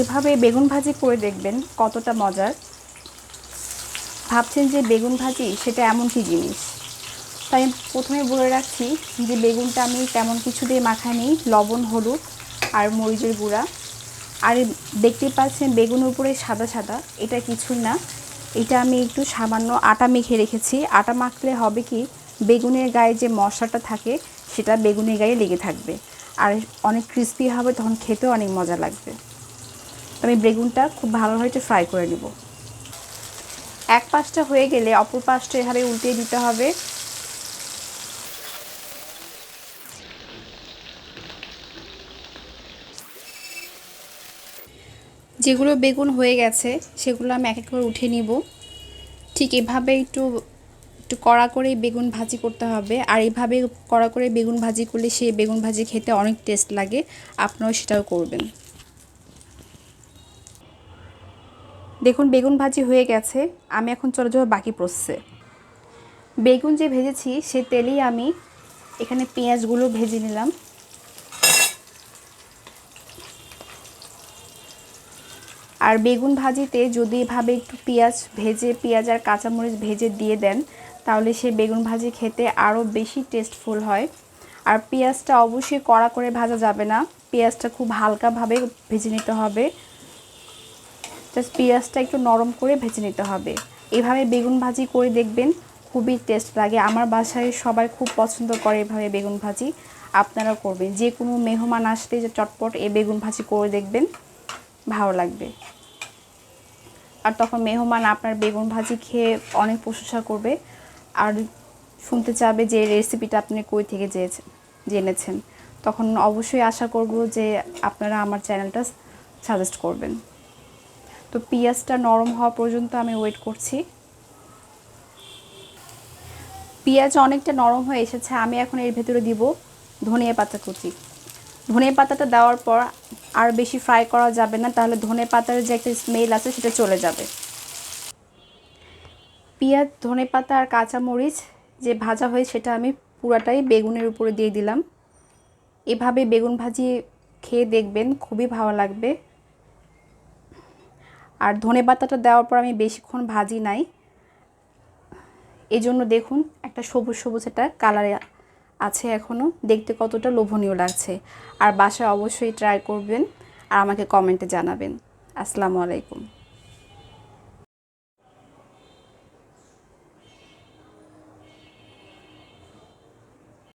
এভাবে বেগুন ভাজি করে দেখবেন কতটা মজার। ভাবছেন যে বেগুন ভাজি সেটা এমন কি জিনিস। তাই প্রথমে বলে রাখছি যে বেগুনটা আমি তেমন কিছু দিয়ে মাখাইনি, লবণ, হলুদ আর মরিচের গুঁড়া। আর দেখতে পাচ্ছেন বেগুনের উপরে সাদা সাদা, এটা কিছুই না। এটা আমি একটু সামান্য আটা মেখে রেখেছি। আটা মাখলে হবে কি বেগুনের গায়ে যে মশলাটা থাকে সেটা বেগুনের গায়ে লেগে থাকবে। আর অনেক ক্রিস্পি হবে, তখন খেতেও অনেক মজা লাগবে। আমি বেগুনটা খুব ভালোভাবে একটু ফ্রাই করে নেব। এক পাশটা হয়ে গেলে অপর পাশটা এভাবে উল্টিয়ে দিতে হবে। যেগুলো বেগুন হয়ে গেছে, সেগুলো আমি এক এক করে উঠে নিব। ঠিক এভাবে একটু একটু কড়া করে বেগুন ভাজি করতে হবে। আর এইভাবে কড়া করে বেগুন ভাজি করলে সেই বেগুন ভাজি খেতে অনেক টেস্ট লাগে। আপনারাও সেটাও করবেন। দেখুন, বেগুন ভাজি হয়ে গেছে। আমি এখন চলে যাব বাকি প্রসেসে বেগুন যে ভেজেছি, সে তেলেই আমি এখানে পেঁয়াজগুলো ভেজে নিলাম। আর বেগুন ভাজিতে যদি এভাবে একটু পেঁয়াজ ভেজে, পেঁয়াজ আর কাঁচামরিচ ভেজে দিয়ে দেন, তাহলে সে বেগুন ভাজি খেতে আরও বেশি টেস্টফুল হয়। আর পেঁয়াজটা অবশ্যই কড়া করে ভাজা যাবে না। পেঁয়াজটা খুব হালকাভাবে ভেজে নিতে হবে। জাস্ট পেঁয়াজটা একটু নরম করে ভেজে নিতে হবে। এভাবে বেগুন ভাজি করে দেখবেন খুবই টেস্ট লাগে। আমার বাসায় সবাই খুব পছন্দ করে এভাবে বেগুন ভাজি। আপনারা করবেন। যে কোনো মেহমান আসলে যে চটপট এই বেগুন ভাজি করে দেখবেন, ভালো লাগবে। আর তখন মেহমান আপনার বেগুন ভাজি খেয়ে অনেক প্রশংসা করবে। আর শুনতে চাবে যে রেসিপিটা আপনি কই থেকে যেয়েছেন জেনেছেন। তখন অবশ্যই আশা করব যে আপনারা আমার চ্যানেলটা সাজেস্ট করবেন। তো পেঁয়াজটা নরম হওয়া পর্যন্ত আমি ওয়েট করছি। পেঁয়াজ অনেকটা নরম হয়ে এসেছে, আমি এখন এর ভেতরে দিব ধনিয়া পাতা কুচি। ধনিয়া পাতাটা দেওয়ার পর আর বেশি ফ্রাই করা যাবে না, তাহলে ধনে পাতার যে একটা স্মেল আছে সেটা চলে যাবে। পেঁয়াজ ধনে পাতা আর কাঁচামরিচ যে ভাজা হয় সেটা আমি পুরাটাই বেগুনের উপরে দিয়ে দিলাম। এভাবে বেগুন ভাজি খেয়ে দেখবেন, খুবই ভালো লাগবে। আর ধনে পাতাটা দেওয়ার পর আমি বেশিক্ষণ ভাজি নাই। এজন্য দেখুন, একটা সবুজ সবুজ একটা কালারে আছে এখনও দেখতে কতটা লোভনীয় লাগছে। আর বাসায় অবশ্যই ট্রাই করবেন আর আমাকে কমেন্টে জানাবেন। আসসালামু আলাইকুম।